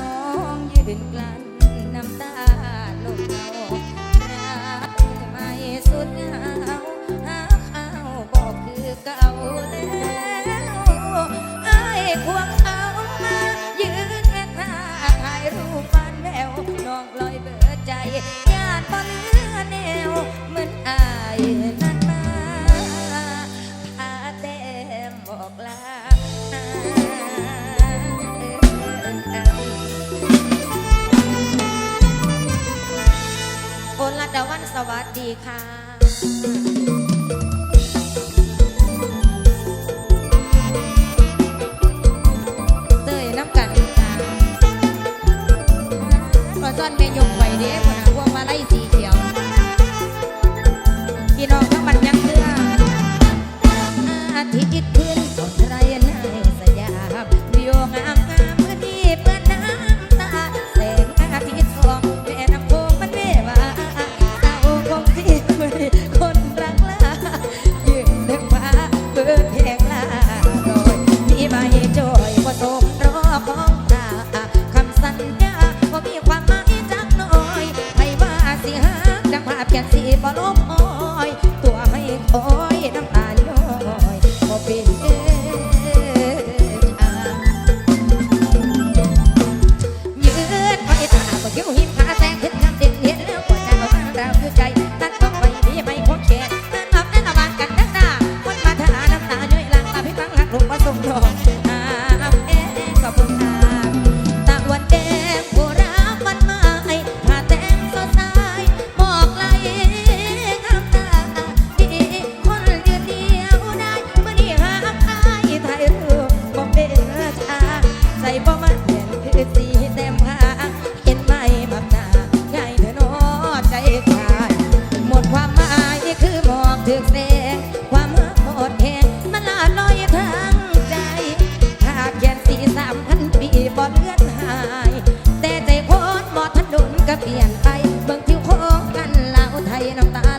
น้องยืนกลั้นน้ำตาลงเงา ดีค่ะซ่อนแม่ยกไหวเด้คนพวกมาไล่สีเขียว พี่น้องทั้งบันยังเพื่ออาทิตย์ขึ้น porque assim ลาลอยทางใจ หากแค่สี่สามพันปีบ่เลือนหาย แต่ใจโคตรบ่ทันนก็เปลี่ยนไปบางทิวโค้งกันลาวไทยน้ำตา